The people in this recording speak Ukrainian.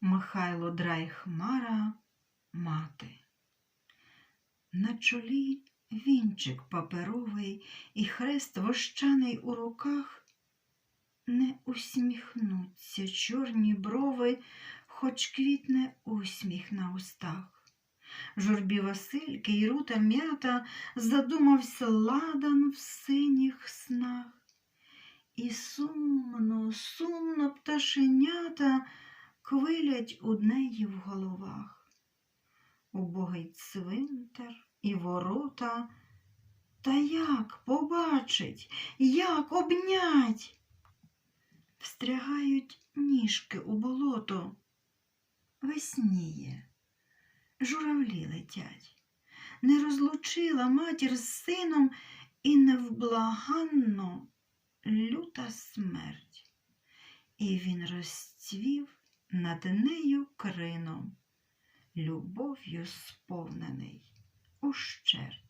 Михайло Драйхмара мати. На чолі вінчик паперовий і хрест вощаний у руках. Не усміхнуться чорні брови, хоч квітне усміх на устах. Журбі Васильки й рута м'ята задумався ладан в синіх снах. І сумно, сумно пташенята квилять у неї в головах. Убогий цвинтар і ворота, та як побачить, як обнять? Встрягають ніжки у болото, весніє, журавлі летять. Не розлучила матір з сином і невблаганно люта смерть. І він розцвів над нею крином, любов'ю сповнений ущерть.